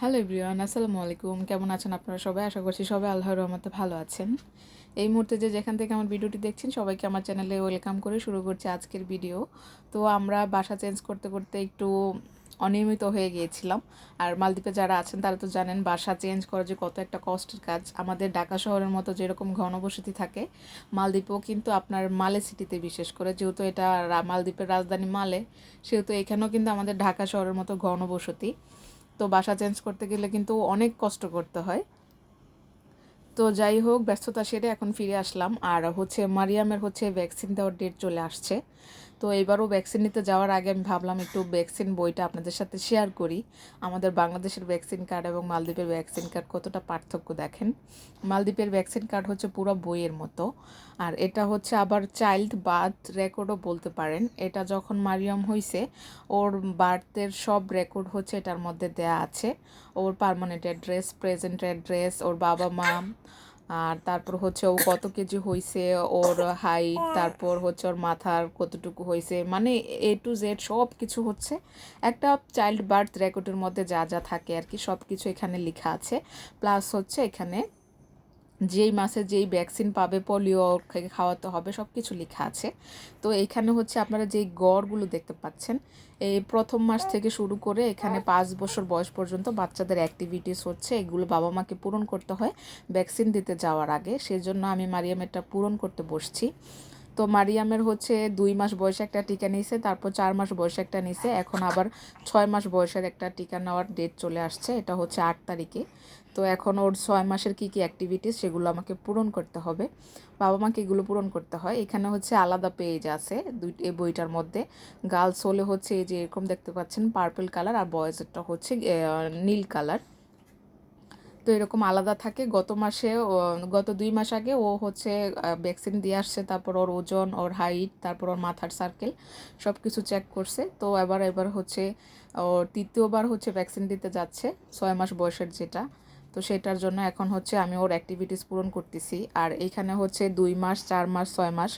Hello everyone আসসালামু আলাইকুম কেমন আছেন আপনারা সবাই? আশা করছি সবাই আল্লাহর রহমতে ভালো আছেন। এই মুহূর্তে যে যেখান থেকে আমার ভিডিওটি দেখছেন, সবাইকে আমার চ্যানেলে ওয়েলকাম করে শুরু করছি আজকের ভিডিও তো আমরা বাসা চেঞ্জ করতে করতে একটু অনিয়মিত হয়ে গিয়েছিলাম। আর মালদ্বীপে যারা আছেন, তারা তো জানেন বাসা চেঞ্জ করা যে কত একটা কষ্টের কাজ। আমাদের ঢাকা শহরের মতো যেরকম ঘনবসতি থাকে, মালদ্বীপও কিন্তু আপনার মালে সিটিতে বিশেষ করে। যেহেতু এটা মালদ্বীপের রাজধানী মালে, সেহেতু এখানেও কিন্তু আমাদের ঢাকা শহরের মতো ঘনবসতি। তো বাসা চেঞ্জ করতে গেলে কিন্তু অনেক কষ্ট করতে হয়। তো যাই হোক ব্যস্ততা সেরে এখন ফিরে আসলাম। আর হচ্ছে মারিয়ামের হচ্ছে ভ্যাকসিন দেওয়ার ডেট চলে আসছে। তো এবারও ভ্যাকসিন নিতে যাওয়ার আগে আমি ভাবলাম একটু ভ্যাকসিন বইটা আপনাদের সাথে শেয়ার করি। আমাদের বাংলাদেশের ভ্যাকসিন কার্ড এবং মালদ্বীপের ভ্যাকসিন কার্ড কতটা পার্থক্য দেখেন? মালদ্বীপের ভ্যাকসিন কার্ড হচ্ছে পুরো বইয়ের মতো। আর এটা হচ্ছে আবার চাইল্ড বার্থ রেকর্ডও বলতে পারেন। এটা যখন মারিয়াম হয়েছে ওর বার্থের সব রেকর্ড হচ্ছে এটার মধ্যে দেয়া আছে। ওর পার্মানেন্ট অ্যাড্রেস প্রেজেন্ট অ্যাড্রেস ওর বাবা মা আর তারপর হচ্ছে ও কত কেজি হয়েছে ওর হাইট তারপর হচ্ছে ওর মাথার কতটুকু হয়েছে মানে এ টু জেড সব কিছু হচ্ছে। একটা চাইল্ড বার্থ রেকর্ডের মধ্যে যা যা থাকে আর কি সব কিছু এখানে লেখা আছে। প্লাস হচ্ছে এখানে যেই মাসে যেই ভ্যাকসিন পাবে পোলিও খাওয়াতে হবে সব কিছু লেখা আছে। তো এখানে হচ্ছে আপনারা যেই গড়গুলো দেখতে পাচ্ছেন, এই প্রথম মাস থেকে শুরু করে এখানে পাঁচ বছর বয়স পর্যন্ত বাচ্চাদের অ্যাক্টিভিটিস হচ্ছে, এগুলো বাবা মাকে পূরণ করতে হয় ভ্যাকসিন দিতে যাওয়ার আগে। সেজন্য আমি মারিয়ামেরটা পূরণ করতে বসছি। তো মারিয়ামের হচ্ছে দুই মাস বয়সে একটা টিকা নিয়েছে তারপর চার মাস বয়সে একটা নিয়েছে এখন আবার ছয় মাস বয়সের একটা টিকা নেওয়ার ডেট চলে আসছে, এটা হচ্ছে আট তারিখে। তো এখন ওর ছয় মাসের কী কী অ্যাক্টিভিটিস সেগুলো আমাকে পূরণ করতে হবে। বাবা মাকে এগুলো পূরণ করতে হয়। এখানে হচ্ছে আলাদা পেজ আছে দুই, এই বইটার মধ্যে। গার্লস হলে হচ্ছে এই যে এরকম দেখতে পাচ্ছেন পার্পল কালার আর বয়েজেরটা হচ্ছে নীল কালার তো এরকম আলাদা থাকে। গত মাসে গত দুই মাস আগে ও হচ্ছে ভ্যাকসিন দিয়ে আসছে। তারপর ওর ওজন, ওর হাইট, তারপর ওর মাথার সার্কেল সব কিছু চেক করছে। তো এবার এবার হচ্ছে ওর তৃতীয়বার হচ্ছে ভ্যাকসিন দিতে যাচ্ছে, ছয় মাস বয়সের যেটা। তো সেটার জন্য এখন হচ্ছে আমি ওর অ্যাক্টিভিটিস পূরণ করতেছি। আর এখানে হচ্ছে দুই মাস, চার মাস, ছয় মাস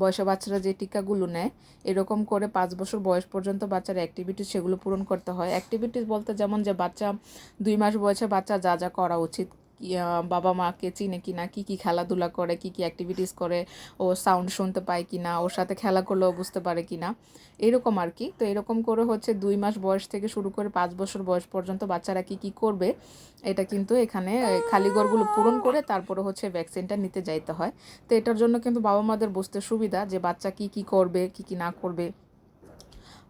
বয়সে বাচ্চারা যে টিকাগুলো নেয়, এরকম করে পাঁচ বছর বয়স পর্যন্ত বাচ্চার অ্যাক্টিভিটিস সেগুলো পূরণ করতে হয়। অ্যাক্টিভিটিস বলতে যেমন যে বাচ্চা, দুই মাস বয়সে বাচ্চা যা যা করা উচিত। বাবা মাকে চিনে কিনা, কি কি খেলাধুলা করে, কি কি অ্যাক্টিভিটিস করে, ও সাউন্ড শুনতে পায় কিনা, ওর সাথে খেলা করলেও বুঝতে পারে কিনা। এরকম আর কি। তো এরকম করে হচ্ছে দুই মাস বয়স থেকে শুরু করে পাঁচ বছর বয়স পর্যন্ত বাচ্চারা কি কি করবে, এটা কিন্তু এখানে খালি ঘরগুলো পূরণ করে তারপরে হচ্ছে ভ্যাকসিনটা নিতে যাইতে হয়। তো এটার জন্য কিন্তু বাবা মাদের বুঝতে সুবিধা যে বাচ্চা কি কি করবে, কি কি না করবে।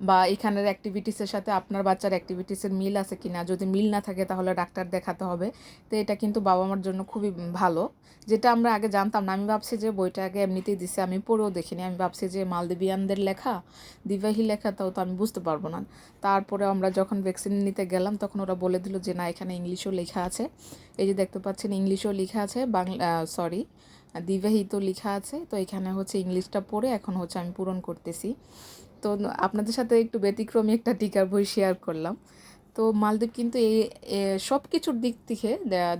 বা এখানের অ্যাক্টিভিটিসের সাথে আপনার বাচ্চার অ্যাক্টিভিটিসের মিল আছে কিনা? যদি মিল না থাকে তাহলে ডাক্তার দেখাতে হবে। তো এটা কিন্তু বাবা মার জন্য খুবই ভালো। যেটা আমরা আগে জানতাম না। আমি ভাবছি যে বইটা আগে এমনিতেই দিছে। আমি পড়েও দেখিনি। আমি ভাবছি যে মালদ্বীপিয়ানদের লেখা, দিবাহি লেখা, তাও তো আমি বুঝতে পারব না। তারপরে আমরা যখন ভ্যাকসিন নিতে গেলাম, তখন ওরা বলে দিল যে, না, এখানে ইংলিশও লেখা আছে। এই যে দেখতে পাচ্ছেন, ইংলিশও লেখা আছে, বাংলা সরি দিবাহিত লেখা আছে। তো এখানে হচ্ছে ইংলিশটা পড়ে এখন হচ্ছে আমি পূরণ করতেছি। তো আপনাদের সাথে একটু ব্যতিক্রমী একটা টিকার বই শেয়ার করলাম। তো মালদ্বীপ কিন্তু এই সব কিছুর দিক থেকে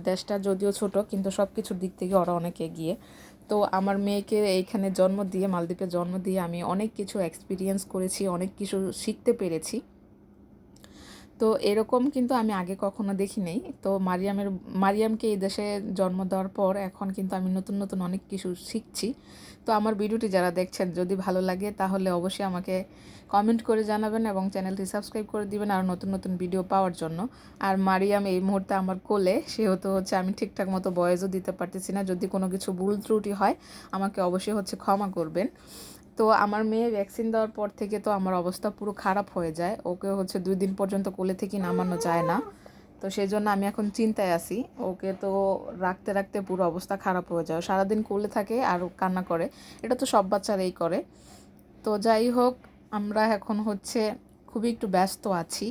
দেশটা যদিও ছোট, কিন্তু সব কিছুর দিক থেকে ওরা অনেক এগিয়ে। তো আমার মেয়েকে এইখানে জন্ম দিয়ে, মালদ্বীপে জন্ম দিয়ে আমি অনেক কিছু এক্সপিরিয়েন্স করেছি, অনেক কিছু শিখতে পেরেছি। তো এরকম কিন্তু আমি আগে কখনো দেখি নাই তো মারিয়ামের, মারিয়ামকে এই দেশে জন্ম দেওয়ার পর এখন কিন্তু আমি নতুন নতুন অনেক কিছু শিখছি। তো আমার ভিডিওটি যারা দেখছেন, যদি ভালো লাগে তাহলে অবশ্যই আমাকে কমেন্ট করে জানাবেন এবং চ্যানেলটি সাবস্ক্রাইব করে দিবেন আর নতুন নতুন ভিডিও পাওয়ার জন্য। আর মারিয়াম এই মুহূর্তে আমার কোলে, সেহেতু হচ্ছে আমি ঠিকঠাক মতো বয়েসও দিতে পারতেছি না। যদি কোনো কিছু ভুল ত্রুটি হয়, আমাকে অবশ্যই হচ্ছে ক্ষমা করবেন। তো আমার মেয়ে ভ্যাকসিন দেওয়ার পর থেকে তো আমার অবস্থা পুরো খারাপ হয়ে যায়। ওকে হচ্ছে দুই দিন পর্যন্ত কোলে থেকে নামানো যায় না। তো সেই জন্য আমি এখন চিন্তায় আছি। ওকে তো রাখতে রাখতে পুরো অবস্থা খারাপ হয়ে যায়। সারাদিন কোলে থাকে আর কান্না করে। এটা তো সব বাচ্চারাই করে। তো যাই হোক, আমরা এখন হচ্ছে খুবই একটু ব্যস্ত আছি।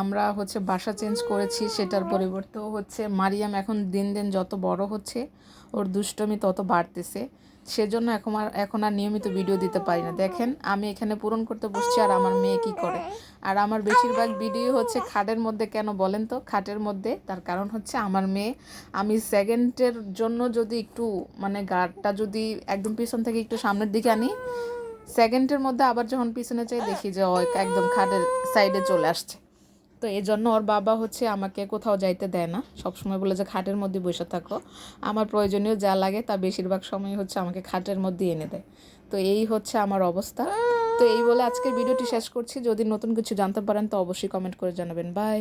আমরা হচ্ছে বাসা চেঞ্জ করেছি, সেটার পরিবর্তেও হচ্ছে মারিয়াম এখন দিন দিন যত বড় হচ্ছে, ওর দুষ্টমি তত বাড়তেছে। সেজন্য এখন আর এখন আর নিয়মিত ভিডিও দিতে পারি না। দেখেন, আমি এখানে পূরণ করতে বসছি আর আমার মেয়ে কি করে? আর আমার বেশিরভাগ ভিডিও হচ্ছে খাটের মধ্যে কেন বলেন তো? খাটের মধ্যে, তার কারণ হচ্ছে আমার মেয়ে, আমি সেকেন্ডের জন্য যদি একটু মানে গাড়টা যদি একদম পিছন থেকে একটু সামনের দিকে আনি সেকেন্ডের মধ্যে আবার যখন পিছনে চাই দেখি যে একদম খাটের সাইডে চলে আসছে। তো এই জন্য ওর বাবা হচ্ছে আমাকে কোথাও যাইতে দেয় না। সবসময় বলে যে খাটের মধ্যে বসে থাকো। আমার প্রয়োজনীয় যা লাগে তা বেশিরভাগ সময় হচ্ছে আমাকে খাটের মধ্যে এনে দেয়। তো এই হচ্ছে আমার অবস্থা। তো এই বলে আজকের ভিডিওটি শেষ করছি। যদি নতুন কিছু জানতে পারেন তো অবশ্যই কমেন্ট করে জানাবেন। বাই